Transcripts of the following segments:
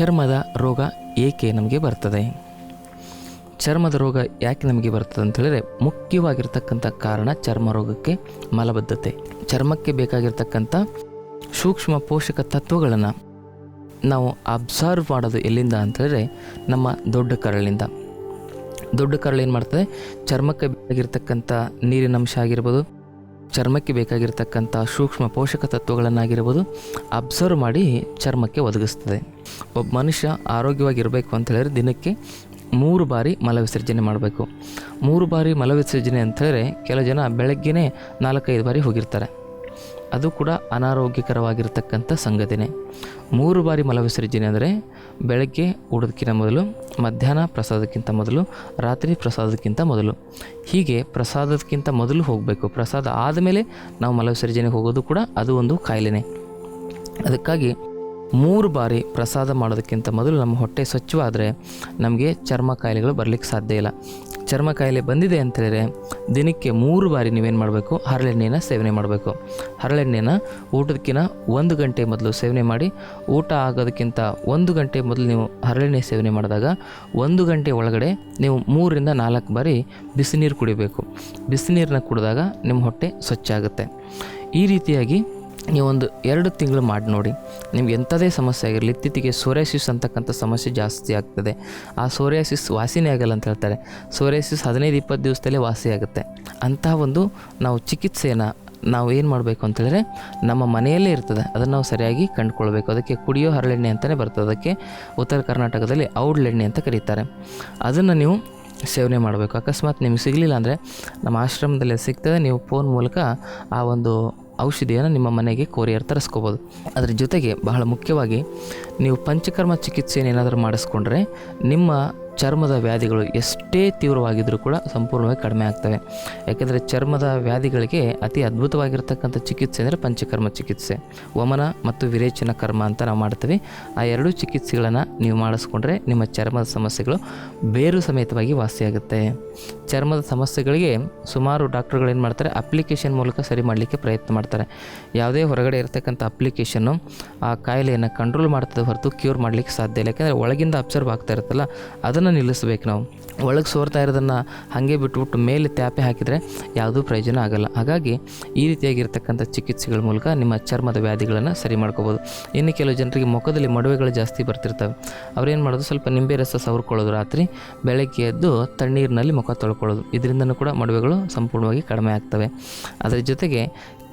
ಚರ್ಮದ ರೋಗ ಏಕೆ ನಮಗೆ ಬರ್ತದೆ? ಚರ್ಮದ ರೋಗ ಯಾಕೆ ನಮಗೆ ಬರ್ತದೆ ಅಂತ ಹೇಳಿದ್ರೆ ಮುಖ್ಯವಾಗಿರ್ತಕ್ಕಂಥ ಕಾರಣ ಚರ್ಮ ರೋಗಕ್ಕೆ ಮಲಬದ್ಧತೆ. ಚರ್ಮಕ್ಕೆ ಬೇಕಾಗಿರ್ತಕ್ಕಂಥ ಸೂಕ್ಷ್ಮ ಪೋಷಕ ತತ್ವಗಳನ್ನು ನಾವು ಅಬ್ಸರ್ವ್ ಮಾಡೋದು ಎಲ್ಲಿಂದ ಅಂತ ಹೇಳಿದ್ರೆ ನಮ್ಮ ದೊಡ್ಡ ಕರಳಿಂದ ದೊಡ್ಡ ಕರಳು ಏನು ಮಾಡ್ತದೆ? ಚರ್ಮಕ್ಕೆ ಬೇಕಾಗಿರ್ತಕ್ಕಂಥ ನೀರಿನ ಅಂಶ ಆಗಿರ್ಬೋದು ಚರ್ಮಕ್ಕೆ ಬೇಕಾಗಿರ್ತಕ್ಕಂಥ ಸೂಕ್ಷ್ಮ ಪೋಷಕ ತತ್ವಗಳನ್ನಾಗಿರ್ಬೋದು ಅಬ್ಸರ್ವ್ ಮಾಡಿ ಚರ್ಮಕ್ಕೆ ಒದಗಿಸ್ತದೆ. ಒಬ್ಬ ಮನುಷ್ಯ ಆರೋಗ್ಯವಾಗಿರಬೇಕು ಅಂತ ಹೇಳಿದ್ರೆ ದಿನಕ್ಕೆ ಮೂರು ಬಾರಿ ಮಲವಿಸರ್ಜನೆ ಮಾಡಬೇಕು. ಮೂರು ಬಾರಿ ಮಲವಿಸರ್ಜನೆ ಅಂತ ಹೇಳಿದ್ರೆ ಕೆಲವು ಜನ ಬೆಳಗ್ಗೆನೇ ನಾಲ್ಕೈದು ಬಾರಿ ಹೋಗಿರ್ತಾರೆ. ಅದು ಕೂಡ ಅನಾರೋಗ್ಯಕರವಾಗಿರ್ತಕ್ಕಂಥ ಸಂಗತಿನೇ. ಮೂರು ಬಾರಿ ಮಲವಿಸರ್ಜನೆ ಅಂದರೆ ಬೆಳಗ್ಗೆ ಊಟದಕ್ಕಿಂತ ಮೊದಲು, ಮಧ್ಯಾಹ್ನ ಪ್ರಸಾದಕ್ಕಿಂತ ಮೊದಲು, ರಾತ್ರಿ ಪ್ರಸಾದಕ್ಕಿಂತ ಮೊದಲು. ಹೀಗೆ ಪ್ರಸಾದಕ್ಕಿಂತ ಮೊದಲು ಹೋಗಬೇಕು. ಪ್ರಸಾದ ಆದಮೇಲೆ ನಾವು ಮಲವಿಸರ್ಜನೆಗೆ ಹೋಗೋದು ಕೂಡ ಅದು ಒಂದು ಕಾಯಿಲೆನೇ. ಅದಕ್ಕಾಗಿ ಮೂರು ಬಾರಿ ಪ್ರಸಾದ ಮಾಡೋದಕ್ಕಿಂತ ಮೊದಲು ನಮ್ಮ ಹೊಟ್ಟೆ ಸ್ವಚ್ಛವಾದರೆ ನಮಗೆ ಚರ್ಮ ಕಾಯಿಲೆಗಳು ಬರಲಿಕ್ಕೆ ಸಾಧ್ಯ ಇಲ್ಲ. ಚರ್ಮ ಕಾಯಿಲೆ ಬಂದಿದೆ ಅಂತ ಹೇಳಿದರೆ ದಿನಕ್ಕೆ ಮೂರು ಬಾರಿ ನೀವೇನು ಮಾಡಬೇಕು? ಹರಳೆಣ್ಣೆನ ಸೇವನೆ ಮಾಡಬೇಕು. ಹರಳೆಣ್ಣೆನ ಊಟದಕ್ಕಿಂತ ಒಂದು ಗಂಟೆ ಮೊದಲು ಸೇವನೆ ಮಾಡಿ, ಊಟ ಆಗೋದಕ್ಕಿಂತ ಒಂದು ಗಂಟೆ ಮೊದಲು ನೀವು ಹರಳೆಣ್ಣೆ ಸೇವನೆ ಮಾಡಿದಾಗ ಒಂದು ಗಂಟೆ ಒಳಗಡೆ ನೀವು ಮೂರರಿಂದ ನಾಲ್ಕು ಬಾರಿ ಬಿಸಿನೀರು ಕುಡಿಬೇಕು. ಬಿಸಿನೀರನ್ನ ಕುಡಿದಾಗ ನಿಮ್ಮ ಹೊಟ್ಟೆ ಸ್ವಚ್ಛ ಆಗುತ್ತೆ ಈ ರೀತಿಯಾಗಿ ನೀವೊಂದು ಎರಡು ತಿಂಗಳು ಮಾಡಿ ನೋಡಿ. ನಿಮ್ಗೆ ಎಂಥದೇ ಸಮಸ್ಯೆ ಆಗಿರಲಿ ಇತ್ತೀಚೆಗೆ ಸೋರಿಯಾಸಿಸ್ ಅಂತಕ್ಕಂಥ ಸಮಸ್ಯೆ ಜಾಸ್ತಿ ಆಗ್ತದೆ. ಆ ಸೋರಿಯಾಸಿಸ್ ವಾಸಿನೇ ಆಗಲ್ಲ ಅಂತ ಹೇಳ್ತಾರೆ. ಸೋರಿಯಾಸಿಸ್ ಹದಿನೈದು, ಇಪ್ಪತ್ತು ದಿವಸದಲ್ಲೇ ವಾಸಿ ಆಗುತ್ತೆ. ಅಂತಹ ಒಂದು ನಾವು ಚಿಕಿತ್ಸೆಯನ್ನು ನಾವು ಏನು ಮಾಡಬೇಕು ಅಂತೇಳಿದ್ರೆ ನಮ್ಮ ಮನೆಯಲ್ಲೇ ಇರ್ತದೆ. ಅದನ್ನು ನಾವು ಸರಿಯಾಗಿ ಕಂಡುಕೊಳ್ಬೇಕು. ಅದಕ್ಕೆ ಕುಡಿಯೋ ಹರಳೆಣ್ಣೆ ಅಂತಲೇ ಬರ್ತದೆ. ಅದಕ್ಕೆ ಉತ್ತರ ಕರ್ನಾಟಕದಲ್ಲಿ ಔಡ್ಲೆಣ್ಣೆ ಅಂತ ಕರೀತಾರೆ. ಅದನ್ನು ನೀವು ಸೇವನೆ ಮಾಡಬೇಕು. ಅಕಸ್ಮಾತ್ ನಿಮ್ಗೆ ಸಿಗಲಿಲ್ಲ ಅಂದರೆ ನಮ್ಮ ಆಶ್ರಮದಲ್ಲಿ ಸಿಗ್ತದೆ. ನೀವು ಫೋನ್ ಮೂಲಕ ಆ ಒಂದು ಔಷಧಿಯನ್ನು ನಿಮ್ಮ ಮನೆಗೆ ಕೊರಿಯರ್ ತರಿಸ್ಕೋಬೋದು. ಅದರ ಜೊತೆಗೆ ಬಹಳ ಮುಖ್ಯವಾಗಿ ನೀವು ಪಂಚಕರ್ಮ ಚಿಕಿತ್ಸೆಯನ್ನು ಏನಾದರೂ ಮಾಡಿಸ್ಕೊಂಡ್ರೆ ನಿಮ್ಮ ಚರ್ಮದ ವ್ಯಾಧಿಗಳು ಎಷ್ಟೇ ತೀವ್ರವಾಗಿದ್ದರೂ ಕೂಡ ಸಂಪೂರ್ಣವಾಗಿ ಕಡಿಮೆ ಆಗ್ತವೆ. ಯಾಕೆಂದರೆ ಚರ್ಮದ ವ್ಯಾಧಿಗಳಿಗೆ ಅತಿ ಅದ್ಭುತವಾಗಿರ್ತಕ್ಕಂಥ ಚಿಕಿತ್ಸೆ ಅಂದರೆ ಪಂಚಕರ್ಮ ಚಿಕಿತ್ಸೆ. ವಮನ ಮತ್ತು ವಿರೇಚನ ಕರ್ಮ ಅಂತ ನಾವು ಮಾಡ್ತೀವಿ. ಆ ಎರಡೂ ಚಿಕಿತ್ಸೆಗಳನ್ನು ನೀವು ಮಾಡಿಸ್ಕೊಂಡ್ರೆ ನಿಮ್ಮ ಚರ್ಮದ ಸಮಸ್ಯೆಗಳು ಬೇರು ಸಮೇತವಾಗಿ ವಾಸಿಯಾಗುತ್ತೆ. ಚರ್ಮದ ಸಮಸ್ಯೆಗಳಿಗೆ ಸುಮಾರು ಡಾಕ್ಟರ್ಗಳು ಏನು ಮಾಡ್ತಾರೆ, ಅಪ್ಲಿಕೇಶನ್ ಮೂಲಕ ಸರಿ ಮಾಡಲಿಕ್ಕೆ ಪ್ರಯತ್ನ ಮಾಡ್ತಾರೆ. ಯಾವುದೇ ಹೊರಗಡೆ ಇರತಕ್ಕಂಥ ಅಪ್ಲಿಕೇಶನ್ನು ಆ ಕಾಯಿಲೆಯನ್ನು ಕಂಟ್ರೋಲ್ ಮಾಡ್ತದೆ ಹೊರತು ಕ್ಯೂರ್ ಮಾಡಲಿಕ್ಕೆ ಸಾಧ್ಯ ಇಲ್ಲ. ಯಾಕೆಂದರೆ ಒಳಗಿಂದ ಅಬ್ಸರ್ವ್ ಆಗ್ತಾ ಇರುತ್ತಲ್ಲ, ಅದನ್ನು ನಿಲ್ಲಿಸ್ಬೇಕು ನಾವು. ಒಳಗೆ ಸೋರ್ತಾ ಇರೋದನ್ನು ಹಾಗೆ ಬಿಟ್ಬಿಟ್ಟು ಮೇಲೆ ತ್ಯಾಪೆ ಹಾಕಿದರೆ ಯಾವುದೂ ಪ್ರಯೋಜನ ಆಗಲ್ಲ. ಹಾಗಾಗಿ ಈ ರೀತಿಯಾಗಿರ್ತಕ್ಕಂಥ ಚಿಕಿತ್ಸೆಗಳ ಮೂಲಕ ನಿಮ್ಮ ಚರ್ಮದ ವ್ಯಾಧಿಗಳನ್ನು ಸರಿ ಮಾಡ್ಕೋಬೋದು. ಇನ್ನು ಕೆಲವು ಜನರಿಗೆ ಮುಖದಲ್ಲಿ ಮಡುವೆಗಳು ಜಾಸ್ತಿ ಬರ್ತಿರ್ತವೆ. ಅವ್ರೇನು ಮಾಡೋದು? ಸ್ವಲ್ಪ ನಿಂಬೆ ರಸ ಸವರ್ಕೊಳ್ಳೋದು ರಾತ್ರಿ. ಬೆಳಗ್ಗೆ ಎದ್ದು ತಣ್ಣೀರಿನಲ್ಲಿ ಮುಖ ತೊಳ್ಕೊಳ್ಳೋದು. ಇದರಿಂದನೂ ಕೂಡ ಮಡುವೆಗಳು ಸಂಪೂರ್ಣವಾಗಿ ಕಡಿಮೆ ಆಗ್ತವೆ. ಅದರ ಜೊತೆಗೆ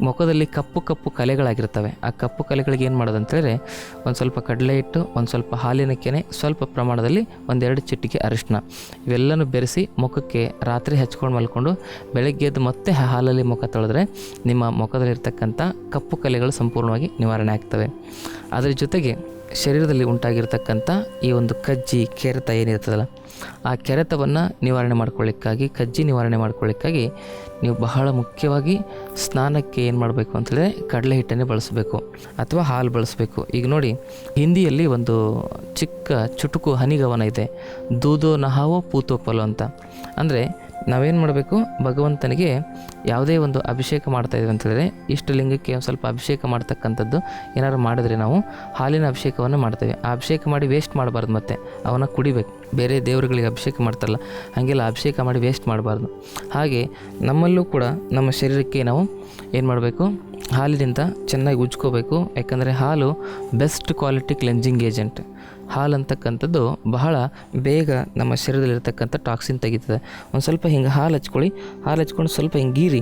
ಮುಖದಲ್ಲಿ ಕಪ್ಪು ಕಪ್ಪು ಕಲೆಗಳಾಗಿರ್ತವೆ. ಆ ಕಪ್ಪು ಕಲೆಗಳಿಗೆ ಏನು ಮಾಡೋದು ಒಂದು ಸ್ವಲ್ಪ ಕಡಲೆ ಹಿಟ್ಟು, ಒಂದು ಸ್ವಲ್ಪ ಹಾಲಿನ ಕೆನೆ, ಸ್ವಲ್ಪ ಪ್ರಮಾಣದಲ್ಲಿ ಒಂದೆರಡು ಚಿಟಿಕೆ ಅರಿಶಿನ ಇವೆಲ್ಲನೂ ಬೆರೆಸಿ ಮುಖಕ್ಕೆ ರಾತ್ರಿ ಹಚ್ಕೊಂಡು ಮಲ್ಕೊಂಡು ಬೆಳಗ್ಗೆ ಎದ್ದು ಮತ್ತೆ ಹಾಲಲ್ಲಿ ಮುಖ ತೊಳೆದ್ರೆ ನಿಮ್ಮ ಮುಖದಲ್ಲಿರ್ತಕ್ಕಂಥ ಕಪ್ಪು ಕಲೆಗಳು ಸಂಪೂರ್ಣವಾಗಿ ನಿವಾರಣೆ ಆಗ್ತವೆ. ಅದರ ಜೊತೆಗೆ ಶರೀರದಲ್ಲಿ ಉಂಟಾಗಿರ್ತಕ್ಕಂಥ ಈ ಒಂದು ಕಜ್ಜಿ, ಕೆರೆತ ಏನಿರ್ತದಲ್ಲ ಆ ಕೆರೆತವನ್ನು ನಿವಾರಣೆ ಮಾಡ್ಕೊಳ್ಳಿಕ್ಕಾಗಿ, ಕಜ್ಜಿ ನಿವಾರಣೆ ಮಾಡ್ಕೊಳ್ಳಿಕ್ಕಾಗಿ ನೀವು ಬಹಳ ಮುಖ್ಯವಾಗಿ ಸ್ನಾನಕ್ಕೆ ಏನು ಮಾಡಬೇಕು ಅಂತೇಳಿದ್ರೆ ಕಡಲೆ ಹಿಟ್ಟನ್ನೇ ಬಳಸಬೇಕು ಅಥವಾ ಹಾಲು ಬಳಸಬೇಕು. ಈಗ ನೋಡಿ, ಹಿಂದಿಯಲ್ಲಿ ಒಂದು ಚಿಕ್ಕ ಚುಟುಕು ಹನಿಗವನ ಇದೆ. ದೂದೋ ನಹಾವೋ ಪೂತೋ ಪಲೋ ಅಂತ. ಅಂದರೆ ನಾವೇನು ಮಾಡಬೇಕು? ಭಗವಂತನಿಗೆ ಯಾವುದೇ ಒಂದು ಅಭಿಷೇಕ ಮಾಡ್ತಾ ಇದ್ದೀವಿ ಅಂತೇಳಿದ್ರೆ ಇಷ್ಟು ಲಿಂಗಕ್ಕೆ ಒಂದು ಸ್ವಲ್ಪ ಅಭಿಷೇಕ ಮಾಡ್ತಕ್ಕಂಥದ್ದು ಏನಾದ್ರು ಮಾಡಿದ್ರೆ ನಾವು ಹಾಲಿನ ಅಭಿಷೇಕವನ್ನು ಮಾಡ್ತೇವೆ. ಆ ಅಭಿಷೇಕ ಮಾಡಿ ವೇಸ್ಟ್ ಮಾಡಬಾರ್ದು ಮತ್ತೆ. ಅವನ್ನ ಕುಡಿಬೇಕು. ಬೇರೆ ದೇವರುಗಳಿಗೆ ಅಭಿಷೇಕ ಮಾಡ್ತಾರಲ್ಲ, ಹಾಗೆಲ್ಲ ಅಭಿಷೇಕ ಮಾಡಿ ವೇಸ್ಟ್ ಮಾಡಬಾರ್ದು. ಹಾಗೆ ನಮ್ಮಲ್ಲೂ ಕೂಡ ನಮ್ಮ ಶರೀರಕ್ಕೆ ನಾವು ಏನು ಮಾಡಬೇಕು? ಹಾಲಿನಿಂದ ಚೆನ್ನಾಗಿ ಉಜ್ಕೋಬೇಕು. ಯಾಕಂದರೆ ಹಾಲು ಬೆಸ್ಟ್ ಕ್ವಾಲಿಟಿ ಕ್ಲೆನ್ಸಿಂಗ್ ಏಜೆಂಟ್ ಹಾಲು ಅಂತಕ್ಕಂಥದ್ದು ಬಹಳ ಬೇಗ ನಮ್ಮ ಶರೀರದಲ್ಲಿರ್ತಕ್ಕಂಥ ಟಾಕ್ಸಿನ್ ತೆಗಿತದೆ. ಒಂದು ಸ್ವಲ್ಪ ಹಿಂಗೆ ಹಾಲು ಹಚ್ಕೊಳ್ಳಿ, ಹಾಲು ಹಚ್ಕೊಂಡು ಸ್ವಲ್ಪ ಹಿಂಗೆ ಗೀರಿ,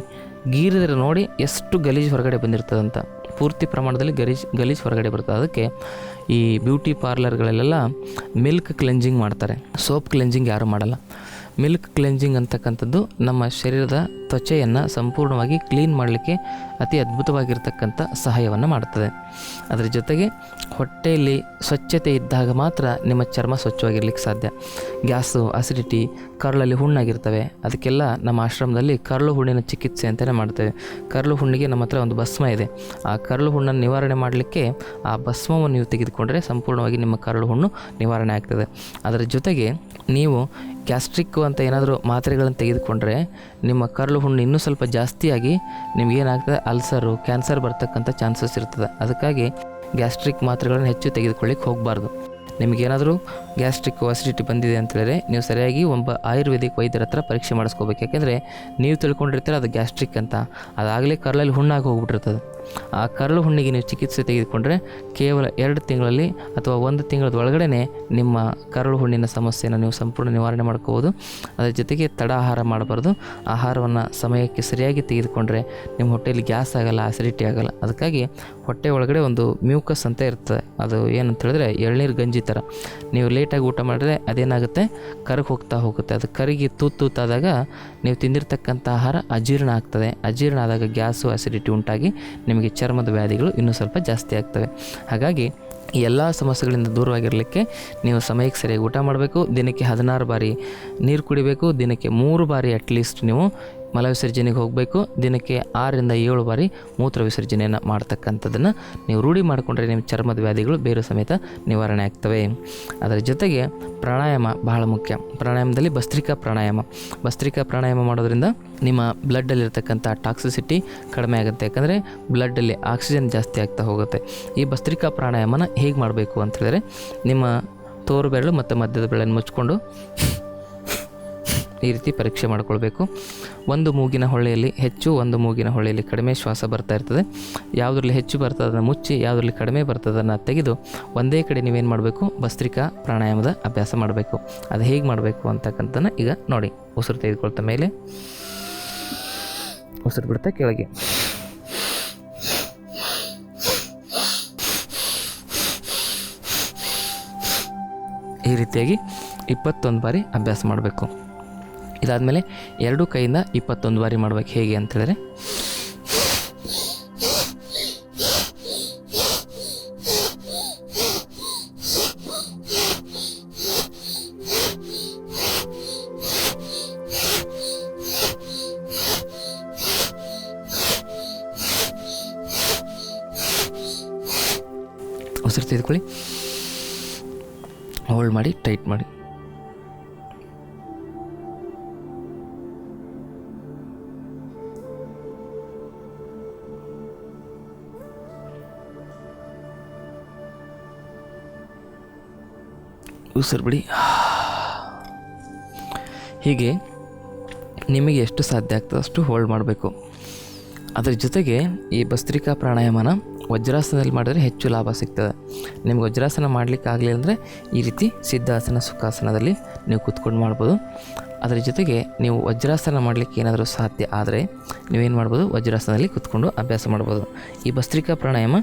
ಗೀರಿದ್ರೆ ನೋಡಿ ಎಷ್ಟು ಗಲೀಜು ಹೊರಗಡೆ ಬಂದಿರ್ತದಂತ. ಪೂರ್ತಿ ಪ್ರಮಾಣದಲ್ಲಿ ಗಲೀಜ್, ಗಲೀಜು ಹೊರಗಡೆ ಬರ್ತದೆ. ಅದಕ್ಕೆ ಈ ಬ್ಯೂಟಿ ಪಾರ್ಲರ್ಗಳಲ್ಲೆಲ್ಲ ಮಿಲ್ಕ್ ಕ್ಲೆನ್ಸಿಂಗ್ ಮಾಡ್ತಾರೆ. ಸೋಪ್ ಕ್ಲೆನ್ಸಿಂಗ್ ಯಾರೂ ಮಾಡಲ್ಲ. ಮಿಲ್ಕ್ ಕ್ಲೆನ್ಸಿಂಗ್ ಅಂತಕ್ಕಂಥದ್ದು ನಮ್ಮ ಶರೀರದ ತ್ವಚೆಯನ್ನು ಸಂಪೂರ್ಣವಾಗಿ ಕ್ಲೀನ್ ಮಾಡಲಿಕ್ಕೆ ಅತಿ ಅದ್ಭುತವಾಗಿರ್ತಕ್ಕಂಥ ಸಹಾಯವನ್ನು ಮಾಡುತ್ತದೆ. ಅದರ ಜೊತೆಗೆ ಹೊಟ್ಟೆಯಲ್ಲಿ ಸ್ವಚ್ಛತೆ ಇದ್ದಾಗ ಮಾತ್ರ ನಿಮ್ಮ ಚರ್ಮ ಸ್ವಚ್ಛವಾಗಿರ್ಲಿಕ್ಕೆ ಸಾಧ್ಯ. ಗ್ಯಾಸು ಅಸಿಡಿಟಿ ಕರಳಲ್ಲಿ ಹುಣ್ಣಾಗಿರ್ತವೆ. ಅದಕ್ಕೆಲ್ಲ ನಮ್ಮ ಆಶ್ರಮದಲ್ಲಿ ಕರಳು ಹುಣ್ಣಿನ ಚಿಕಿತ್ಸೆ ಅಂತಲೇ ಮಾಡ್ತೇವೆ. ಕರಳು ಹುಣ್ಣಿಗೆ ನಮ್ಮ ಹತ್ರ ಒಂದು ಭಸ್ಮ ಇದೆ. ಆ ಕರಳು ಹುಣ್ಣನ್ನು ನಿವಾರಣೆ ಮಾಡಲಿಕ್ಕೆ ಆ ಭಸ್ಮವನ್ನು ನೀವು ತೆಗೆದುಕೊಂಡ್ರೆ ಸಂಪೂರ್ಣವಾಗಿ ನಿಮ್ಮ ಕರಳು ಹುಣ್ಣು ನಿವಾರಣೆ ಆಗ್ತದೆ. ಅದರ ಜೊತೆಗೆ ನೀವು ಗ್ಯಾಸ್ಟ್ರಿಕ್ಕು ಅಂತ ಏನಾದರೂ ಮಾತ್ರೆಗಳನ್ನು ತೆಗೆದುಕೊಂಡ್ರೆ ನಿಮ್ಮ ಕರಳು ಹುಣ್ಣು ಇನ್ನೂ ಸ್ವಲ್ಪ ಜಾಸ್ತಿಯಾಗಿ ನಿಮಗೇನಾಗ್ತದೆ ಅಲ್ಸರು, ಕ್ಯಾನ್ಸರ್ ಬರ್ತಕ್ಕಂಥ ಚಾನ್ಸಸ್ ಇರ್ತದೆ. ಅದಕ್ಕಾಗಿ ಗ್ಯಾಸ್ಟ್ರಿಕ್ ಮಾತ್ರೆಗಳನ್ನು ಹೆಚ್ಚು ತೆಗೆದುಕೊಳ್ಳಿಕ್ಕೆ ಹೋಗಬಾರ್ದು. ನಿಮಗೇನಾದರೂ ಗ್ಯಾಸ್ಟ್ರಿಕ್ ಅಸಿಡಿಟಿ ಬಂದಿದೆ ಅಂತ ನೀವು ಸರಿಯಾಗಿ ಒಬ್ಬ ಆಯುರ್ವೇದಿಕ್ ವೈದ್ಯರ ಹತ್ರ ಪರೀಕ್ಷೆ ಮಾಡಿಸ್ಕೋಬೇಕು. ಯಾಕೆಂದರೆ ನೀವು ತಿಳ್ಕೊಂಡಿರ್ತೀರ ಅದು ಗ್ಯಾಸ್ಟ್ರಿಕ್ ಅಂತ. ಅದಾಗಲೇ ಕರಳಲ್ಲಿ ಹುಣ್ಣಾಗಿ ಹೋಗ್ಬಿಟ್ಟಿರ್ತದೆ. ಆ ಕರಳು ಹುಣ್ಣಿಗೆ ನೀವು ಚಿಕಿತ್ಸೆ ತೆಗೆದುಕೊಂಡ್ರೆ ಕೇವಲ ಎರಡು ತಿಂಗಳಲ್ಲಿ ಅಥವಾ ಒಂದು ತಿಂಗಳದ ಒಳಗಡೆ ನಿಮ್ಮ ಕರಳು ಹುಣ್ಣಿನ ಸಮಸ್ಯೆಯನ್ನು ನೀವು ಸಂಪೂರ್ಣ ನಿವಾರಣೆ ಮಾಡ್ಕೋಬೋದು. ಅದರ ಜೊತೆಗೆ ತಡ ಆಹಾರ ಮಾಡಬಾರ್ದು. ಆಹಾರವನ್ನು ಸಮಯಕ್ಕೆ ಸರಿಯಾಗಿ ತೆಗೆದುಕೊಂಡ್ರೆ ನಿಮ್ಮ ಹೊಟ್ಟೆಯಲ್ಲಿ ಗ್ಯಾಸ್ ಆಗಲ್ಲ ಅಸಿಡಿಟಿ ಆಗಲ್ಲ. ಅದಕ್ಕಾಗಿ ಹೊಟ್ಟೆ ಒಳಗಡೆ ಒಂದು ಮ್ಯೂಕಸ್ ಅಂತ ಇರ್ತದೆ. ಅದು ಏನಂತ ಹೇಳಿದ್ರೆ ಎಳ್ನೀರು ಗಂಜಿ ಥರ. ನೀವು ಲೇಟಾಗಿ ಊಟ ಮಾಡಿದ್ರೆ ಅದೇನಾಗುತ್ತೆ? ಕರಗಿ ಹೋಗ್ತಾ ಹೋಗುತ್ತೆ. ಅದು ಕರಗಿ ತೂತು ತೂತಾದಾಗ ನೀವು ತಿಂದಿರ್ತಕ್ಕಂಥ ಆಹಾರ ಅಜೀರ್ಣ ಆಗ್ತದೆ. ಅಜೀರ್ಣ ಆದಾಗ ಗ್ಯಾಸು ಅಸಿಡಿಟಿ ಉಂಟಾಗಿ ನಿಮಗೆ ಚರ್ಮದ ವ್ಯಾಧಿಗಳು ಇನ್ನೂ ಸ್ವಲ್ಪ ಜಾಸ್ತಿ ಆಗ್ತವೆ. ಹಾಗಾಗಿ ಎಲ್ಲ ಸಮಸ್ಯೆಗಳಿಂದ ದೂರವಾಗಿರಲಿಕ್ಕೆ ನೀವು ಸಮಯಕ್ಕೆ ಸರಿಯಾಗಿ ಊಟ ಮಾಡಬೇಕು. ದಿನಕ್ಕೆ ಹದಿನಾರು ಬಾರಿ ನೀರು ಕುಡಿಬೇಕು. ದಿನಕ್ಕೆ ಮೂರು ಬಾರಿ ಅಟ್ಲೀಸ್ಟ್ ನೀವು ಮಲ ವಿಸರ್ಜನೆಗೆ ಹೋಗಬೇಕು. ದಿನಕ್ಕೆ ಆರರಿಂದ ಏಳು ಬಾರಿ ಮೂತ್ರ ವಿಸರ್ಜನೆಯನ್ನು ಮಾಡ್ತಕ್ಕಂಥದ್ದನ್ನು ನೀವು ರೂಢಿ ಮಾಡಿಕೊಂಡ್ರೆ ನಿಮ್ಮ ಚರ್ಮದ ವ್ಯಾಧಿಗಳು ಬೇರು ಸಮೇತ ನಿವಾರಣೆ ಆಗ್ತವೆ. ಅದರ ಜೊತೆಗೆ ಪ್ರಾಣಾಯಾಮ ಬಹಳ ಮುಖ್ಯ. ಪ್ರಾಣಾಯಾಮದಲ್ಲಿ ಭಸ್ತ್ರಿಕಾ ಪ್ರಾಣಾಯಾಮ. ಭಸ್ತ್ರಿಕಾ ಪ್ರಾಣಾಯಾಮ ಮಾಡೋದ್ರಿಂದ ನಿಮ್ಮ ಬ್ಲಡ್ಡಲ್ಲಿರ್ತಕ್ಕಂಥ ಟಾಕ್ಸಿಸಿಟಿ ಕಡಿಮೆ ಆಗುತ್ತೆ. ಯಾಕಂದರೆ ಬ್ಲಡ್ಡಲ್ಲಿ ಆಕ್ಸಿಜನ್ ಜಾಸ್ತಿ ಆಗ್ತಾ ಹೋಗುತ್ತೆ. ಈ ಭಸ್ತ್ರಿಕಾ ಪ್ರಾಣಾಯಾಮನ ಹೇಗೆ ಮಾಡಬೇಕು ಅಂತ ಹೇಳಿದ್ರೆ ನಿಮ್ಮ ತೋರು ಬೆರಳು ಮತ್ತು ಮಧ್ಯದ ಬೆರಳನ್ನು ಮುಚ್ಕೊಂಡು ಈ ರೀತಿ ಪರೀಕ್ಷೆ ಮಾಡಿಕೊಳ್ಬೇಕು. ಒಂದು ಮೂಗಿನ ಹೊಳೆಯಲ್ಲಿ, ಹೆಚ್ಚು ಒಂದು ಮೂಗಿನ ಹೊಳೆಯಲ್ಲಿ ಕಡಿಮೆ ಶ್ವಾಸ ಬರ್ತಾ ಇರ್ತದೆ. ಯಾವುದ್ರಲ್ಲಿ ಹೆಚ್ಚು ಬರ್ತದೆ ಮುಚ್ಚಿ, ಯಾವುದ್ರಲ್ಲಿ ಕಡಿಮೆ ಬರ್ತದೆ ಅದನ್ನು ತೆಗೆದು ಒಂದೇ ಕಡೆ ನೀವೇನು ಮಾಡಬೇಕು? ಭಸ್ತ್ರಿಕಾ ಪ್ರಾಣಾಯಾಮದ ಅಭ್ಯಾಸ ಮಾಡಬೇಕು. ಅದು ಹೇಗೆ ಮಾಡಬೇಕು ಅಂತಕ್ಕಂಥದ್ದನ್ನು ಈಗ ನೋಡಿ. ಉಸಿರು ತೆಗೆದುಕೊಳ್ತ ಮೇಲೆ, ಉಸಿರು ಬಿಡ್ತಾ ಕೆಳಗೆ. ಈ ರೀತಿಯಾಗಿ ಇಪ್ಪತ್ತೊಂದು ಬಾರಿ ಅಭ್ಯಾಸ ಮಾಡಬೇಕು. ಇದಾದಮೇಲೆ ಎರಡು ಕೈಯಿಂದ ಇಪ್ಪತ್ತೊಂದು ಬಾರಿ ಮಾಡ್ಬೇಕು. ಹೇಗೆ ಅಂತ ಹೇಳಿದ್ರೆ? ಉಸಿರು ತೆಗೆದುಕೊಳ್ಳಿ. ಹೋಲ್ಡ್ ಮಾಡಿ ಟೈಟ್ ಮಾಡಿ. ಉಸಿರು ಬಿಡಿ. ಹೀಗೆ ನಿಮಗೆ ಎಷ್ಟು ಸಾಧ್ಯ ಆಗ್ತದೆ ಅಷ್ಟು ಹೋಲ್ಡ್ ಮಾಡಬೇಕು. ಅದ್ರ ಜೊತೆಗೆ ಈ ಭಸ್ತ್ರಿಕಾ ಪ್ರಾಣಾಯಾಮನ ವಜ್ರಾಸನದಲ್ಲಿ ಮಾಡಿದ್ರೆ ಹೆಚ್ಚು ಲಾಭ ಸಿಗ್ತದೆ. ನಿಮ್ಗೆ ವಜ್ರಾಸನ ಮಾಡಲಿಕ್ಕೆ ಆಗಲಿಲ್ಲ ಅಂದರೆ ಈ ರೀತಿ ಸಿದ್ಧಾಸನ, ಸುಖಾಸನದಲ್ಲಿ ನೀವು ಕೂತ್ಕೊಂಡು ಮಾಡ್ಬೋದು. ಅದರ ಜೊತೆಗೆ ನೀವು ವಜ್ರಾಸನ ಮಾಡಲಿಕ್ಕೆ ಏನಾದರೂ ಸಾಧ್ಯ ಆದರೆ ನೀವೇನು ಮಾಡ್ಬೋದು, ವಜ್ರಾಸನದಲ್ಲಿ ಕೂತ್ಕೊಂಡು ಅಭ್ಯಾಸ ಮಾಡ್ಬೋದು. ಈ ಭಸ್ತ್ರಿಕಾ ಪ್ರಾಣಾಯಾಮ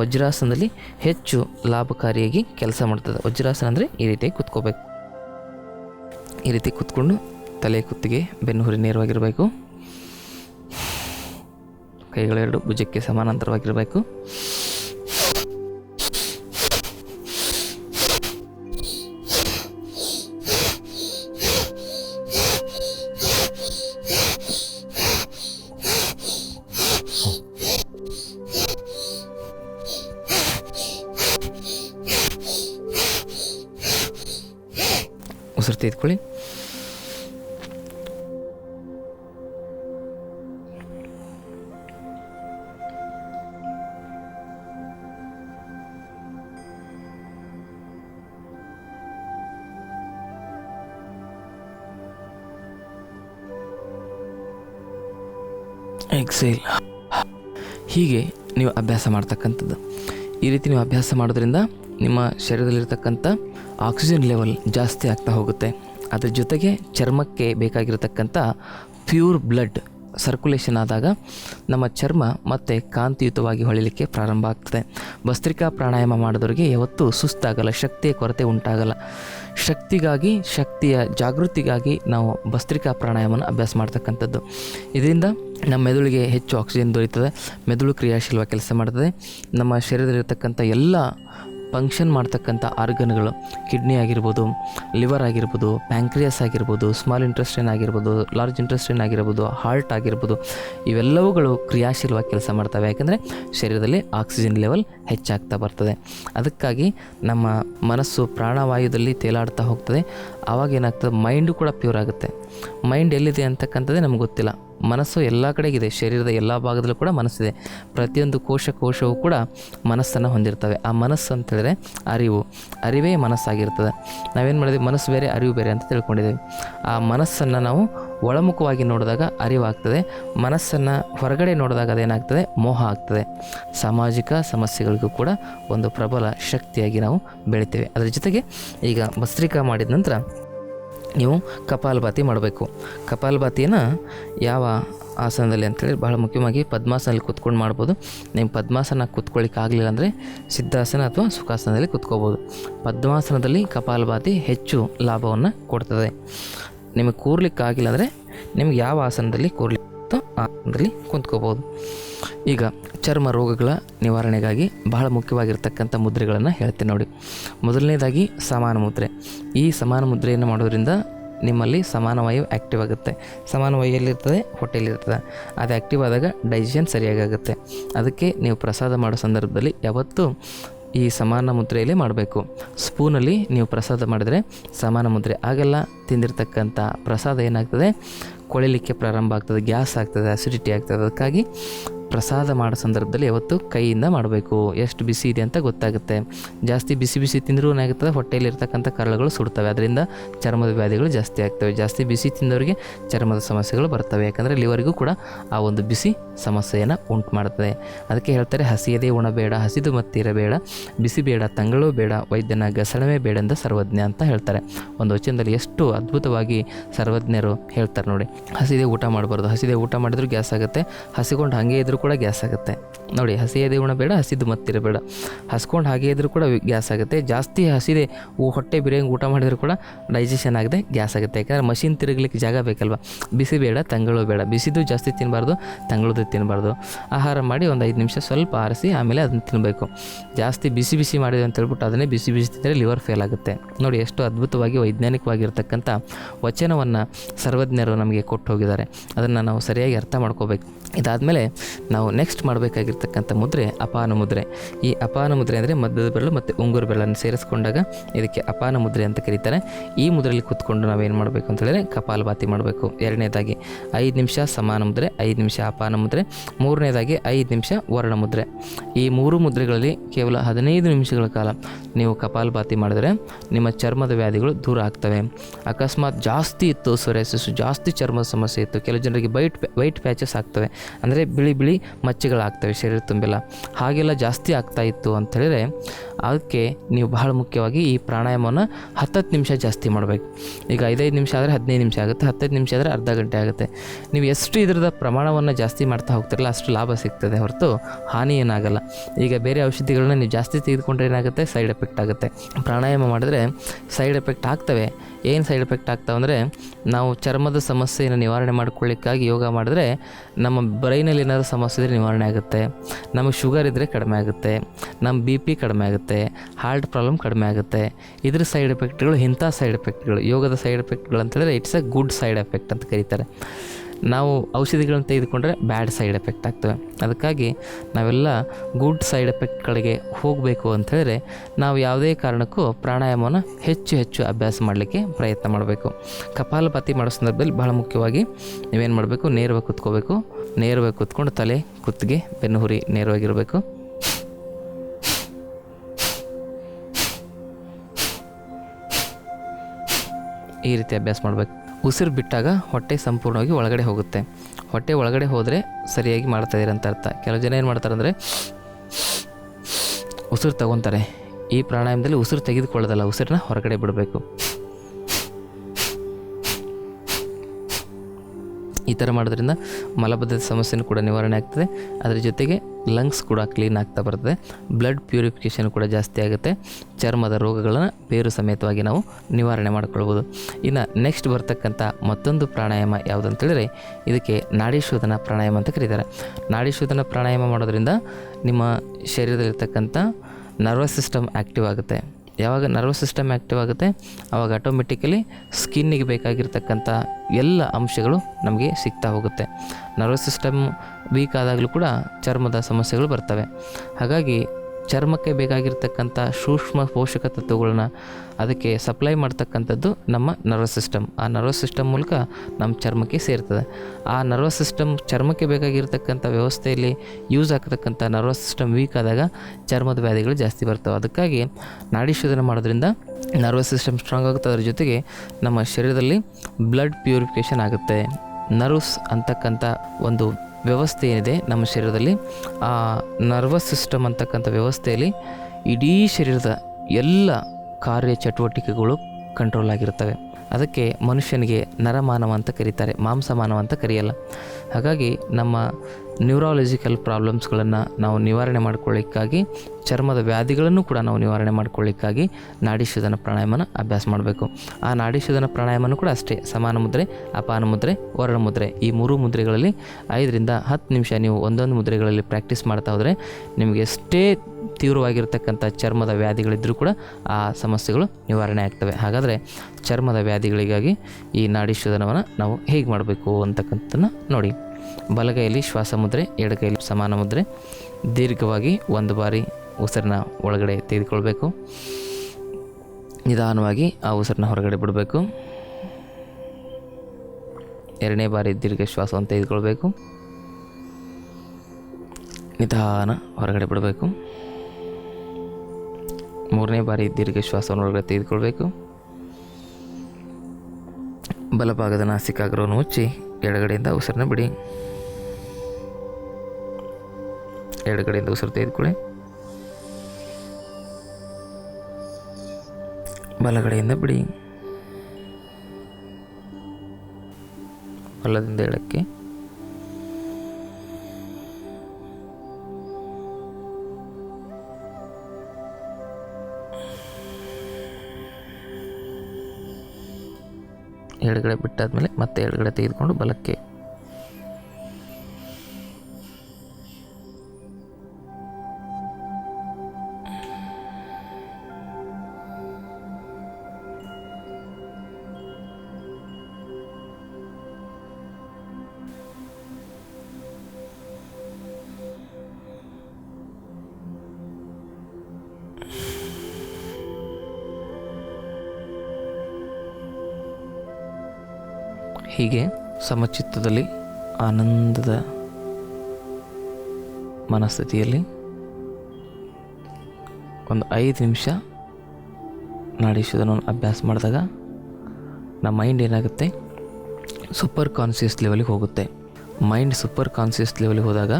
ವಜ್ರಾಸನದಲ್ಲಿ ಹೆಚ್ಚು ಲಾಭಕಾರಿಯಾಗಿ ಕೆಲಸ ಮಾಡ್ತದೆ. ವಜ್ರಾಸನ ಅಂದರೆ ಈ ರೀತಿ ಕೂತ್ಕೋಬೇಕು. ಈ ರೀತಿ ಕೂತ್ಕೊಂಡು ತಲೆ ಕುತ್ತಿಗೆ ಬೆನ್ನು ಹುರಿ ನೇರವಾಗಿರಬೇಕು. ಕೈಗಳೆರಡು ಭುಜಕ್ಕೆ ಸಮಾನಾಂತರವಾಗಿರಬೇಕು. ಉಸಿರು ತೆಗೆದುಕೊಳ್ಳಿ ಎಕ್ಸೈಲ್ ಹೀಗೆ ನೀವು ಅಭ್ಯಾಸ ಮಾಡ್ತಕ್ಕಂಥದ್ದು. ಈ ರೀತಿ ನೀವು ಅಭ್ಯಾಸ ಮಾಡೋದ್ರಿಂದ ನಿಮ್ಮ ಶರೀರದಲ್ಲಿರ್ತಕ್ಕಂಥ ಆಕ್ಸಿಜನ್ ಲೆವೆಲ್ ಜಾಸ್ತಿ ಆಗ್ತಾ ಹೋಗುತ್ತೆ. ಅದ್ರ ಜೊತೆಗೆ ಚರ್ಮಕ್ಕೆ ಬೇಕಾಗಿರತಕ್ಕಂಥ ಪ್ಯೂರ್ ಬ್ಲಡ್ ಸರ್ಕ್ಯುಲೇಷನ್ ಆದಾಗ ನಮ್ಮ ಚರ್ಮ ಮತ್ತೆ ಕಾಂತಿಯುತವಾಗಿ ಹೊಳಿಲಿಕ್ಕೆ ಪ್ರಾರಂಭ ಆಗ್ತದೆ. ಭಸ್ತ್ರಿಕಾ ಪ್ರಾಣಾಯಾಮ ಮಾಡಿದವರಿಗೆ ಯಾವತ್ತೂ ಸುಸ್ತಾಗಲ್ಲ, ಶಕ್ತಿಯ ಕೊರತೆ ಉಂಟಾಗಲ್ಲ. ಶಕ್ತಿಗಾಗಿ, ಶಕ್ತಿಯ ಜಾಗೃತಿಗಾಗಿ ನಾವು ಭಸ್ತ್ರಿಕಾ ಪ್ರಾಣಾಯಾಮನ ಅಭ್ಯಾಸ ಮಾಡ್ತಕ್ಕಂಥದ್ದು. ಇದರಿಂದ ನಮ್ಮ ಮೆದುಳಿಗೆ ಹೆಚ್ಚು ಆಕ್ಸಿಜನ್ ದೊರೀತದೆ, ಮೆದುಳು ಕ್ರಿಯಾಶೀಲವಾಗಿ ಕೆಲಸ ಮಾಡ್ತದೆ. ನಮ್ಮ ಶರೀರದಲ್ಲಿರ್ತಕ್ಕಂಥ ಎಲ್ಲ ಫಂಕ್ಷನ್ ಮಾಡ್ತಕ್ಕಂಥ ಆರ್ಗನ್ಗಳು ಕಿಡ್ನಿ ಆಗಿರ್ಬೋದು ಲಿವರ್ ಆಗಿರ್ಬೋದು ಪ್ಯಾಂಕ್ರಿಯಸ್ ಆಗಿರ್ಬೋದು ಸ್ಮಾಲ್ ಇಂಟ್ರೆಸ್ಟೈನ್ ಆಗಿರ್ಬೋದು ಲಾರ್ಜ್ ಇಂಟ್ರೆಸ್ಟೈನ್ ಆಗಿರ್ಬೋದು ಹಾರ್ಟ್ ಆಗಿರ್ಬೋದು, ಇವೆಲ್ಲವುಗಳು ಕ್ರಿಯಾಶೀಲವಾಗಿ ಕೆಲಸ ಮಾಡ್ತವೆ. ಯಾಕೆಂದರೆ ಶರೀರದಲ್ಲಿ ಆಕ್ಸಿಜನ್ ಲೆವೆಲ್ ಹೆಚ್ಚಾಗ್ತಾ ಬರ್ತದೆ. ಅದಕ್ಕಾಗಿ ನಮ್ಮ ಮನಸ್ಸು ಪ್ರಾಣವಾಯುದಲ್ಲಿ ತೇಲಾಡ್ತಾ ಹೋಗ್ತದೆ. ಆವಾಗ ಏನಾಗ್ತದೆ? ಮೈಂಡು ಕೂಡ ಪ್ಯೂರ್ ಆಗುತ್ತೆ. ಮೈಂಡ್ ಎಲ್ಲಿದೆ ಅಂತಕ್ಕಂಥದ್ದೇ ನಮ್ಗೆ ಗೊತ್ತಿಲ್ಲ. ಮನಸ್ಸು ಎಲ್ಲ ಕಡೆಗಿದೆ, ಶರೀರದ ಎಲ್ಲ ಭಾಗದಲ್ಲೂ ಕೂಡ ಮನಸ್ಸಿದೆ. ಪ್ರತಿಯೊಂದು ಕೋಶ ಕೋಶವೂ ಕೂಡ ಮನಸ್ಸನ್ನು ಹೊಂದಿರ್ತವೆ. ಆ ಮನಸ್ಸು ಅಂತ ಹೇಳಿದ್ರೆ ಅರಿವು. ಅರಿವೇ ಮನಸ್ಸಾಗಿರ್ತದೆ. ನಾವೇನು ಮಾಡಿದ್ವಿ? ಮನಸ್ಸು ಬೇರೆ, ಅರಿವು ಬೇರೆ ಅಂತ ತಿಳ್ಕೊಂಡಿದ್ದೀವಿ. ಆ ಮನಸ್ಸನ್ನು ನಾವು ಒಳಮುಖವಾಗಿ ನೋಡಿದಾಗ ಅರಿವಾಗ್ತದೆ. ಮನಸ್ಸನ್ನು ಹೊರಗಡೆ ನೋಡಿದಾಗ ಅದೇನಾಗ್ತದೆ? ಮೋಹ ಆಗ್ತದೆ. ಸಾಮಾಜಿಕ ಸಮಸ್ಯೆಗಳಿಗೂ ಕೂಡ ಒಂದು ಪ್ರಬಲ ಶಕ್ತಿಯಾಗಿ ನಾವು ಬೆಳಿತೇವೆ. ಅದರ ಜೊತೆಗೆ ಈಗ ಭಸ್ತ್ರಿಕಾ ಮಾಡಿದ ನಂತರ ನೀವು ಕಪಾಲಭಾತಿ ಮಾಡಬೇಕು. ಕಪಾಲಭಾತಿಯನ್ನು ಯಾವ ಆಸನದಲ್ಲಿ ಅಂತೇಳಿ ಬಹಳ ಮುಖ್ಯವಾಗಿ ಪದ್ಮಾಸನಲ್ಲಿ ಕೂತ್ಕೊಂಡು ಮಾಡ್ಬೋದು. ನೀವು ಪದ್ಮಾಸನ ಕೂತ್ಕೊಳ್ಳಿಕ್ಕೆ ಆಗಲಿಲ್ಲ ಅಂದರೆ ಸಿದ್ಧಾಸನ ಅಥವಾ ಸುಖಾಸನದಲ್ಲಿ ಕುತ್ಕೋಬೋದು. ಪದ್ಮಾಸನದಲ್ಲಿ ಕಪಾಲಭಾತಿ ಹೆಚ್ಚು ಲಾಭವನ್ನು ಕೊಡ್ತದೆ. ನಿಮಗೆ ಕೂರ್ಲಿಕ್ಕಾಗಿಲ್ಲ ಅಂದರೆ ನಿಮ್ಗೆ ಯಾವ ಆಸನದಲ್ಲಿ ಕೂರ್ಲಿಕ್ಕೆ ಆ ಅದರಲ್ಲಿ ಕುಂತ್ಕೋಬೋದು ಈಗ ಚರ್ಮ ರೋಗಗಳ ನಿವಾರಣೆಗಾಗಿ ಬಹಳ ಮುಖ್ಯವಾಗಿರ್ತಕ್ಕಂಥ ಮುದ್ರೆಗಳನ್ನು ಹೇಳ್ತೀನಿ ನೋಡಿ. ಮೊದಲನೇದಾಗಿ ಸಮಾನ ಮುದ್ರೆ. ಈ ಸಮಾನ ಮುದ್ರೆಯನ್ನು ಮಾಡೋದ್ರಿಂದ ನಿಮ್ಮಲ್ಲಿ ಸಮಾನ ವಾಯು ಆ್ಯಕ್ಟಿವ್ ಆಗುತ್ತೆ. ಸಮಾನ ವಾಯು ಎಲ್ಲಿರ್ತದೆ ಹೊಟ್ಟೆಯಲ್ಲಿರ್ತದೆ. ಅದು ಆ್ಯಕ್ಟಿವ್ ಆದಾಗ ಡೈಜೆಷನ್ ಸರಿಯಾಗಿ ಆಗುತ್ತೆ. ಅದಕ್ಕೆ ನೀವು ಪ್ರಸಾದ ಮಾಡೋ ಸಂದರ್ಭದಲ್ಲಿ ಯಾವತ್ತೂ ಈ ಸಮಾನ ಮುದ್ರೆಯಲ್ಲಿ ಮಾಡಬೇಕು. ಸ್ಪೂನಲ್ಲಿ ನೀವು ಪ್ರಸಾದ ಮಾಡಿದರೆ ಸಮಾನ ಮುದ್ರೆ. ಆಗೆಲ್ಲ ತಿಂದಿರ್ತಕ್ಕಂಥ ಪ್ರಸಾದ ಏನಾಗ್ತದೆ? ಕೊಳಿಲಿಕ್ಕೆ ಪ್ರಾರಂಭ ಆಗ್ತದೆ ಗ್ಯಾಸ್ ಆಗ್ತದೆ ಅಸಿಡಿಟಿ ಆಗ್ತದೆ. ಅದಕ್ಕಾಗಿ ಪ್ರಸಾದ ಮಾಡೋ ಸಂದರ್ಭದಲ್ಲಿ ಯಾವತ್ತು ಕೈಯಿಂದ ಮಾಡಬೇಕು. ಎಷ್ಟು ಬಿಸಿ ಇದೆ ಅಂತ ಗೊತ್ತಾಗುತ್ತೆ. ಜಾಸ್ತಿ ಬಿಸಿ ಬಿಸಿ ತಿಂದರೂ ಏನಾಗುತ್ತದೆ? ಹೊಟ್ಟೆಯಲ್ಲಿರ್ತಕ್ಕಂಥ ಕರಳುಗಳು ಸುಡ್ತವೆ. ಅದರಿಂದ ಚರ್ಮದ ವ್ಯಾಧಿಗಳು ಜಾಸ್ತಿ ಆಗ್ತವೆ. ಜಾಸ್ತಿ ಬಿಸಿ ತಿಂದವರಿಗೆ ಚರ್ಮದ ಸಮಸ್ಯೆಗಳು ಬರ್ತವೆ. ಯಾಕಂದರೆ ಲಿವರಿಗೂ ಕೂಡ ಆ ಒಂದು ಬಿಸಿ ಸಮಸ್ಯೆಯನ್ನು ಉಂಟು ಮಾಡ್ತದೆ. ಅದಕ್ಕೆ ಹೇಳ್ತಾರೆ, ಹಸಿಯದೇ ಉಣಬೇಡ ಹಸಿದು ಮತ್ತಿರಬೇಡ ಬಿಸಿ ಬೇಡ, ತಂಗಳು ಬೇಡ, ವೈದ್ಯನ ಗಸಳವೇ ಬೇಡ ಅಂತ ಸರ್ವಜ್ಞ ಅಂತ ಹೇಳ್ತಾರೆ. ಒಂದು ವಚನದಲ್ಲಿ ಎಷ್ಟು ಅದ್ಭುತವಾಗಿ ಸರ್ವಜ್ಞರು ಹೇಳ್ತಾರೆ ನೋಡಿ. ಹಸಿದೆ ಊಟ ಮಾಡಬಾರ್ದು. ಹಸಿದೆ ಊಟ ಮಾಡಿದ್ರು ಗ್ಯಾಸ್ ಆಗುತ್ತೆ. ಹಸಿಕೊಂಡು ಹಾಗೆ ಇದ್ರೂ ಕೂಡ ಗ್ಯಾಸ್ ಆಗುತ್ತೆ. ನೋಡಿ ಹಸಿಯದೆ ಉಣ ಬೇಡ ಹಸಿದು ಮತ್ತಿರಬೇಡ ಹಸ್ಕೊಂಡು ಹಾಗೆ ಇದ್ರೂ ಕೂಡ ಗ್ಯಾಸ್ ಆಗುತ್ತೆ. ಜಾಸ್ತಿ ಹಸಿದೆ ಹೊಟ್ಟೆ ಬಿರಿಯಂಗೆ ಊಟ ಮಾಡಿದ್ರು ಕೂಡ ಡೈಜೆಷನ್ ಆಗದೆ ಗ್ಯಾಸ್ ಆಗುತ್ತೆ. ಯಾಕಂದರೆ ಮಷಿನ್ ತಿರುಗಲಿಕ್ಕೆ ಜಾಗ ಬೇಕಲ್ವ? ಬಿಸಿ ಬೇಡ, ತಂಗಳು ಬೇಡ. ಬಿಸಿದು ಜಾಸ್ತಿ ತಿನ್ನಬಾರ್ದು ತಂಗಳದು ತಿನ್ನಬಾರ್ದು ಆಹಾರ ಮಾಡಿ ಒಂದು ಐದು ನಿಮಿಷ ಸ್ವಲ್ಪ ಆರಿಸಿ ಆಮೇಲೆ ಅದನ್ನು ತಿನ್ನಬೇಕು ಜಾಸ್ತಿ ಬಿಸಿ ಬಿಸಿ ಮಾಡಿದೆ ಅಂತ ಹೇಳ್ಬಿಟ್ಟು ಅದನ್ನೇ ಬಿಸಿ ಬಿಸಿ ತಿಂದರೆ ಲಿವರ್ ಫೇಲ್ ಆಗುತ್ತೆ. ನೋಡಿ, ಎಷ್ಟು ಅದ್ಭುತವಾಗಿ, ವೈಜ್ಞಾನಿಕವಾಗಿರ್ತಕ್ಕಂಥ ವಚನವನ್ನು ಸರ್ವಜ್ಞರು ನಮಗೆ ಕೊಟ್ಟು ಹೋಗಿದ್ದಾರೆ. ಅದನ್ನು ನಾವು ಸರಿಯಾಗಿ ಅರ್ಥ ಮಾಡ್ಕೋಬೇಕು. ಇದಾದಮೇಲೆ ನಾವು ನೆಕ್ಸ್ಟ್ ಮಾಡಬೇಕಾಗಿರ್ತಕ್ಕಂಥ ಮುದ್ರೆ ಅಪಾನ ಮುದ್ರೆ. ಈ ಅಪಾನ ಮುದ್ರೆ ಅಂದರೆ ಮಧ್ಯದ ಬೆರಳು ಮತ್ತು ಉಂಗುರು ಬೆರಳನ್ನು ಸೇರಿಸ್ಕೊಂಡಾಗ ಇದಕ್ಕೆ ಅಪಾನ ಮುದ್ರೆ ಅಂತ ಕರೀತಾರೆ. ಈ ಮುದ್ರೆಯಲ್ಲಿ ಕೂತ್ಕೊಂಡು ನಾವೇನು ಮಾಡಬೇಕು ಅಂತ ಹೇಳಿದ್ರೆ ಕಪಾಲಭಾತಿ ಮಾಡಬೇಕು. ಎರಡನೇದಾಗಿ ಐದು ನಿಮಿಷ ಸಮಾನ ಮುದ್ರೆ, ಐದು ನಿಮಿಷ ಅಪಾನ ಮುದ್ರೆ. ಮೂರನೇದಾಗಿ ಐದು ನಿಮಿಷ ವರ್ಣ ಮುದ್ರೆ. ಈ ಮೂರು ಮುದ್ರೆಗಳಲ್ಲಿ ಕೇವಲ ಹದಿನೈದು ನಿಮಿಷಗಳ ಕಾಲ ನೀವು ಕಪಾಲಭಾತಿ ಮಾಡಿದರೆ ನಿಮ್ಮ ಚರ್ಮದ ವ್ಯಾಧಿಗಳು ದೂರ ಆಗ್ತವೆ. ಅಕಸ್ಮಾತ್ ಜಾಸ್ತಿ ಇತ್ತು ಸೊರೆಸಿಸು ಜಾಸ್ತಿ ಚರ್ಮದ ಸಮಸ್ಯೆ ಇತ್ತು. ಕೆಲವು ಜನರಿಗೆ ವೈಟ್ ವೈಟ್ ಪ್ಯಾಚಸ್ ಆಗ್ತವೆ. ಅಂದರೆ ಬಿಳಿ ಬಿಳಿ ಮಚ್ಚೆಗಳಾಗ್ತವೆ, ಶರೀರ ತುಂಬೆಲ್ಲ. ಹಾಗೆಲ್ಲ ಜಾಸ್ತಿ ಆಗ್ತಾ ಇತ್ತು ಅಂತ ಹೇಳಿದ್ರೆ ಅದಕ್ಕೆ ನೀವು ಬಹಳ ಮುಖ್ಯವಾಗಿ ಈ ಪ್ರಾಣಾಯಾಮವನ್ನು ಹತ್ತತ್ತು ನಿಮಿಷ ಜಾಸ್ತಿ ಮಾಡಬೇಕು. ಈಗ ಐದೈದು ನಿಮಿಷ ಆದರೆ ಹದಿನೈದು ನಿಮಿಷ ಆಗುತ್ತೆ, ಹತ್ತೈದು ನಿಮಿಷ ಆದರೆ ಅರ್ಧ ಗಂಟೆ ಆಗುತ್ತೆ. ನೀವು ಎಷ್ಟು ಇದರದ ಪ್ರಮಾಣವನ್ನು ಜಾಸ್ತಿ ಮಾಡ್ತಾ ಹೋಗ್ತಿರಲ್ಲ ಅಷ್ಟು ಲಾಭ ಸಿಗ್ತದೆ ಹೊರತು ಹಾನಿ ಏನಾಗಲ್ಲ. ಈಗ ಬೇರೆ ಔಷಧಿಗಳನ್ನ ನೀವು ಜಾಸ್ತಿ ತೆಗೆದುಕೊಂಡ್ರೆ ಏನಾಗುತ್ತೆ? ಸೈಡ್ ಎಫೆಕ್ಟ್ ಆಗುತ್ತೆ. ಪ್ರಾಣಾಯಾಮ ಮಾಡಿದ್ರೆ ಸೈಡ್ ಎಫೆಕ್ಟ್ ಆಗ್ತವೆ ಏನು ಸೈಡ್ ಎಫೆಕ್ಟ್ ಆಗ್ತಾವೆ ಅಂದರೆ ನಾವು ಚರ್ಮದ ಸಮಸ್ಯೆಯನ್ನು ನಿವಾರಣೆ ಮಾಡ್ಕೊಳ್ಳಿಕ್ಕಾಗಿ ಯೋಗ ಮಾಡಿದ್ರೆ ನಮ್ಮ ಬ್ರೈನಲ್ಲಿ ಏನಾದರೂ ಸಮಸ್ಯೆ ಇದ್ದರೆ ನಿವಾರಣೆ ಆಗುತ್ತೆ. ನಮಗೆ ಶುಗರ್ ಇದ್ದರೆ ಕಡಿಮೆ ಆಗುತ್ತೆ. ನಮ್ಮ ಬಿ ಪಿ ಕಡಿಮೆ ಆಗುತ್ತೆ. ಹಾರ್ಟ್ ಪ್ರಾಬ್ಲಮ್ ಕಡಿಮೆ ಆಗುತ್ತೆ. ಇದ್ರ ಸೈಡ್ ಎಫೆಕ್ಟ್ಗಳು ಇಂಥ ಸೈಡ್ ಎಫೆಕ್ಟ್ಗಳು ಯೋಗದ ಸೈಡ್ ಎಫೆಕ್ಟ್ಗಳು ಅಂತಂದರೆ it's a good side effect ಅಂತ ಕರೀತಾರೆ. ನಾವು ಔಷಧಿಗಳನ್ನು ತೆಗೆದುಕೊಂಡ್ರೆ ಬ್ಯಾಡ್ ಸೈಡ್ ಎಫೆಕ್ಟ್ ಆಗ್ತವೆ. ಅದಕ್ಕಾಗಿ ನಾವೆಲ್ಲ ಗುಡ್ ಸೈಡ್ ಎಫೆಕ್ಟ್ ಕಡೆಗೆ ಹೋಗಬೇಕು ಅಂತ ಹೇಳಿದ್ರೆ ನಾವು ಯಾವುದೇ ಕಾರಣಕ್ಕೂ ಪ್ರಾಣಾಯಾಮವನ್ನು ಹೆಚ್ಚು ಹೆಚ್ಚು ಅಭ್ಯಾಸ ಮಾಡಲಿಕ್ಕೆ ಪ್ರಯತ್ನ ಮಾಡಬೇಕು. ಕಪಾಲಭಾತಿ ಮಾಡೋ ಸಂದರ್ಭದಲ್ಲಿ ಬಹಳ ಮುಖ್ಯವಾಗಿ ನೀವೇನು ಮಾಡಬೇಕು? ನೇರವಾಗಿ ಕುತ್ಕೋಬೇಕು. ನೇರವಾಗಿ ಕುತ್ಕೊಂಡು ತಲೆ, ಕುತ್ತಿಗೆ ಬೆನ್ನುಹುರಿ ನೇರವಾಗಿರಬೇಕು. ಈ ರೀತಿ ಅಭ್ಯಾಸ ಮಾಡಬೇಕು. ಉಸಿರು ಬಿಟ್ಟಾಗ ಹೊಟ್ಟೆ ಸಂಪೂರ್ಣವಾಗಿ ಒಳಗಡೆ ಹೋಗುತ್ತೆ. ಹೊಟ್ಟೆ ಒಳಗಡೆ ಹೋದರೆ ಸರಿಯಾಗಿ ಮಾಡ್ತಾ ಅಂತ ಅರ್ಥ. ಕೆಲವು ಜನ ಏನು ಮಾಡ್ತಾರೆ ಅಂದರೆ ಉಸಿರು ತಗೊತಾರೆ. ಈ ಪ್ರಾಣಾಯಾಮದಲ್ಲಿ ಉಸಿರು ತೆಗೆದುಕೊಳ್ಳೋದಲ್ಲ, ಉಸಿರನ್ನ ಹೊರಗಡೆ ಬಿಡಬೇಕು. ಈ ಥರ ಮಾಡೋದ್ರಿಂದ ಮಲಬದ್ಧತೆ ಸಮಸ್ಯೆನೂ ಕೂಡ ನಿವಾರಣೆ ಆಗ್ತದೆ. ಅದರ ಜೊತೆಗೆ ಲಂಗ್ಸ್ ಕೂಡ ಕ್ಲೀನ್ ಆಗ್ತಾ ಬರ್ತದೆ. ಬ್ಲಡ್ ಪ್ಯೂರಿಫಿಕೇಷನ್ ಕೂಡ ಜಾಸ್ತಿ ಆಗುತ್ತೆ. ಚರ್ಮದ ರೋಗಗಳನ್ನು ಬೇರು ಸಮೇತವಾಗಿ ನಾವು ನಿವಾರಣೆ ಮಾಡ್ಕೊಳ್ಬೋದು. ಇನ್ನು ನೆಕ್ಸ್ಟ್ ಬರ್ತಕ್ಕಂಥ ಮತ್ತೊಂದು ಪ್ರಾಣಾಯಾಮ ಯಾವುದು ಅಂತೇಳಿದ್ರೆ ಇದಕ್ಕೆ ನಾಡಿ ಶೋಧನ ಪ್ರಾಣಾಯಾಮ ಅಂತ ಕರೀತಾರೆ. ನಾಡಿ ಶೋಧನ ಪ್ರಾಣಾಯಾಮ ಮಾಡೋದ್ರಿಂದ ನಿಮ್ಮ ಶರೀರದಲ್ಲಿರ್ತಕ್ಕಂಥ ನರ್ವಸ್ ಸಿಸ್ಟಮ್ ಆ್ಯಕ್ಟಿವ್ ಆಗುತ್ತೆ. ಯಾವಾಗ ನರ್ವಸ್ ಸಿಸ್ಟಮ್ ಆ್ಯಕ್ಟಿವ್ ಆಗುತ್ತೆ ಆವಾಗ ಆಟೋಮೆಟಿಕಲಿ ಸ್ಕಿನ್ನಿಗೆ ಬೇಕಾಗಿರ್ತಕ್ಕಂಥ ಎಲ್ಲ ಅಂಶಗಳು ನಮಗೆ ಸಿಗ್ತಾ ಹೋಗುತ್ತೆ. ನರ್ವಸ್ ಸಿಸ್ಟಮ್ ವೀಕ್ ಆದಾಗಲೂ ಕೂಡ ಚರ್ಮದ ಸಮಸ್ಯೆಗಳು ಬರ್ತವೆ. ಹಾಗಾಗಿ ಚರ್ಮಕ್ಕೆ ಬೇಕಾಗಿರ್ತಕ್ಕಂಥ ಸೂಕ್ಷ್ಮ ಪೋಷಕ ತತ್ವಗಳನ್ನ ಅದಕ್ಕೆ ಸಪ್ಲೈ ಮಾಡ್ತಕ್ಕಂಥದ್ದು ನಮ್ಮ ನರ್ವಸ್ ಸಿಸ್ಟಮ್. ಆ ನರ್ವಸ್ ಸಿಸ್ಟಮ್ ಮೂಲಕ ನಮ್ಮ ಚರ್ಮಕ್ಕೆ ಸೇರ್ತದೆ. ಆ ನರ್ವಸ್ ಸಿಸ್ಟಮ್ ಚರ್ಮಕ್ಕೆ ಬೇಕಾಗಿರ್ತಕ್ಕಂಥ ವ್ಯವಸ್ಥೆಯಲ್ಲಿ ಯೂಸ್ ಆಗ್ತಕ್ಕಂಥ ನರ್ವಸ್ ಸಿಸ್ಟಮ್ ವೀಕ್ ಆದಾಗ ಚರ್ಮದ ವ್ಯಾಧಿಗಳು ಜಾಸ್ತಿ ಬರ್ತವೆ. ಅದಕ್ಕಾಗಿ ನಾಡಿ ಶೋಧನೆ ಮಾಡೋದ್ರಿಂದ ನರ್ವಸ್ ಸಿಸ್ಟಮ್ ಸ್ಟ್ರಾಂಗ್ ಆಗುತ್ತೆ. ಅದರ ಜೊತೆಗೆ ನಮ್ಮ ಶರೀರದಲ್ಲಿ ಬ್ಲಡ್ ಪ್ಯೂರಿಫಿಕೇಷನ್ ಆಗುತ್ತೆ. ನರ್ವ್ಸ್ ಅಂತಕ್ಕಂಥ ಒಂದು ವ್ಯವಸ್ಥೆ ಏನಿದೆ ನಮ್ಮ ಶರೀರದಲ್ಲಿ, ಆ ನರ್ವಸ್ ಸಿಸ್ಟಮ್ ಅಂತಕ್ಕಂಥ ವ್ಯವಸ್ಥೆಯಲ್ಲಿ ಇಡೀ ಶರೀರದ ಎಲ್ಲ ಕಾರ್ಯ ಚಟುವಟಿಕೆಗಳು ಕಂಟ್ರೋಲ್ ಆಗಿರುತ್ತವೆ. ಅದಕ್ಕೆ ಮನುಷ್ಯನಿಗೆ ನರಮಾನವ ಅಂತ ಕರೀತಾರೆ, ಮಾಂಸಮಾನವ ಅಂತ ಕರೆಯಲ್ಲ. ಹಾಗಾಗಿ ನಮ್ಮ ನ್ಯೂರಾಲಜಿಕಲ್ ಪ್ರಾಬ್ಲಮ್ಸ್ಗಳನ್ನು ನಾವು ನಿವಾರಣೆ ಮಾಡ್ಕೊಳ್ಳಿಕ್ಕಾಗಿ, ಚರ್ಮದ ವ್ಯಾಧಿಗಳನ್ನು ಕೂಡ ನಾವು ನಿವಾರಣೆ ಮಾಡ್ಕೊಳ್ಳಿಕ್ಕಾಗಿ ನಾಡಿ ಶೋಧನ ಪ್ರಾಣಾಯಾಮನ ಅಭ್ಯಾಸ ಮಾಡಬೇಕು. ಆ ನಾಡಿ ಶೋಧನ ಪ್ರಾಣಾಯಾಮನೂ ಕೂಡ ಅಷ್ಟೇ, ಸಮಾನ ಮುದ್ರೆ, ಅಪಾನ ಮುದ್ರೆ, ವರ್ಣ ಮುದ್ರೆ, ಈ ಮೂರು ಮುದ್ರೆಗಳಲ್ಲಿ ಐದರಿಂದ ಹತ್ತು ನಿಮಿಷ ನೀವು ಒಂದೊಂದು ಮುದ್ರೆಗಳಲ್ಲಿ ಪ್ರಾಕ್ಟೀಸ್ ಮಾಡ್ತಾ ಹೋದರೆ ನಿಮಗೆ ಎಷ್ಟೇ ತೀವ್ರವಾಗಿರ್ತಕ್ಕಂಥ ಚರ್ಮದ ವ್ಯಾಧಿಗಳಿದ್ದರೂ ಕೂಡ ಆ ಸಮಸ್ಯೆಗಳು ನಿವಾರಣೆ ಆಗ್ತವೆ. ಹಾಗಾದರೆ ಚರ್ಮದ ವ್ಯಾಧಿಗಳಿಗಾಗಿ ಈ ನಾಡಿ ಶೋಧನವನ್ನು ನಾವು ಹೇಗೆ ಮಾಡಬೇಕು ಅಂತಕ್ಕಂಥದ್ದನ್ನು ನೋಡಿ. ಬಲಗೈಯಲ್ಲಿ ಶ್ವಾಸ ಮುದ್ರೆ ಎಡಗೈಯಲ್ಲಿ ಸಮಾನ ಮುದ್ರೆ. ದೀರ್ಘವಾಗಿ ಒಂದು ಬಾರಿ ಉಸಿರನ್ನ ಒಳಗಡೆ ತೆಗೆದುಕೊಳ್ಬೇಕು. ನಿಧಾನವಾಗಿ ಆ ಉಸಿರನ್ನ ಹೊರಗಡೆ ಬಿಡಬೇಕು. ಎರಡನೇ ಬಾರಿ ದೀರ್ಘ ಶ್ವಾಸವನ್ನು ತೆಗೆದುಕೊಳ್ಬೇಕು. ನಿಧಾನ ಹೊರಗಡೆ ಬಿಡಬೇಕು. ಮೂರನೇ ಬಾರಿ ದೀರ್ಘ ಶ್ವಾಸವನ್ನು ಒಳಗಡೆ ತೆಗೆದುಕೊಳ್ಬೇಕು. ಬಲಭಾಗದ ನಾಸಿಕಾಗ್ರವನ್ನು ಮುಚ್ಚಿ ಎಡಗಡೆಯಿಂದ ಉಸಿರನ್ನ ಬಿಡಿ. ಎಡಗಡೆಯಿಂದ ಉಸಿರು ತೆಗೆದುಕೊಳ್ಳಿ. ಬಲಗಡೆಯಿಂದ ಬಿಡಿ. ಬಲದಿಂದ ಎಡಕ್ಕೆ. ಎಡಗಡೆ ಬಿಟ್ಟಾದ್ಮೇಲೆ ಮತ್ತೆ ಎಡಗಡೆ ತೆಗೆದುಕೊಂಡು ಬಲಕ್ಕೆ ಸಮಚಿತ್ತದಲ್ಲಿ, ಆನಂದದ ಮನಸ್ಥಿತಿಯಲ್ಲಿ ಒಂದು ಐದು ನಿಮಿಷ ನಾಡಿ ಶೋಧನವನ್ನು ಅಭ್ಯಾಸ ಮಾಡಿದಾಗ ನಮ್ಮ ಮೈಂಡ್ ಏನಾಗುತ್ತೆ? ಸೂಪರ್ ಕಾನ್ಸಿಯಸ್ ಲೆವೆಲಿಗೆ ಹೋಗುತ್ತೆ. ಮೈಂಡ್ ಸೂಪರ್ ಕಾನ್ಸಿಯಸ್ ಲೆವೆಲಿಗೆ ಹೋದಾಗ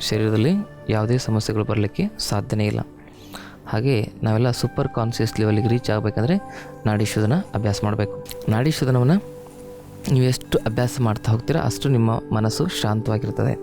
ಶರೀರದಲ್ಲಿ ಯಾವುದೇ ಸಮಸ್ಯೆಗಳು ಬರಲಿಕ್ಕೆ ಸಾಧ್ಯನೇ ಇಲ್ಲ. ಹಾಗೆ ನಾವೆಲ್ಲ ಸೂಪರ್ ಕಾನ್ಸಿಯಸ್ ಲೆವೆಲಿಗೆ ರೀಚ್ ಆಗಬೇಕಂದ್ರೆ ನಾಡಿ ಶೋಧನ ಅಭ್ಯಾಸ ಮಾಡಬೇಕು. ನಾಡಿ ಶೋಧನವನ್ನು ನೀವು ಎಷ್ಟು ಅಭ್ಯಾಸ ಮಾಡ್ತಾ ಹೋಗ್ತೀರೋ ಅಷ್ಟು ನಿಮ್ಮ ಮನಸ್ಸು ಶಾಂತವಾಗಿರ್ತದೆ.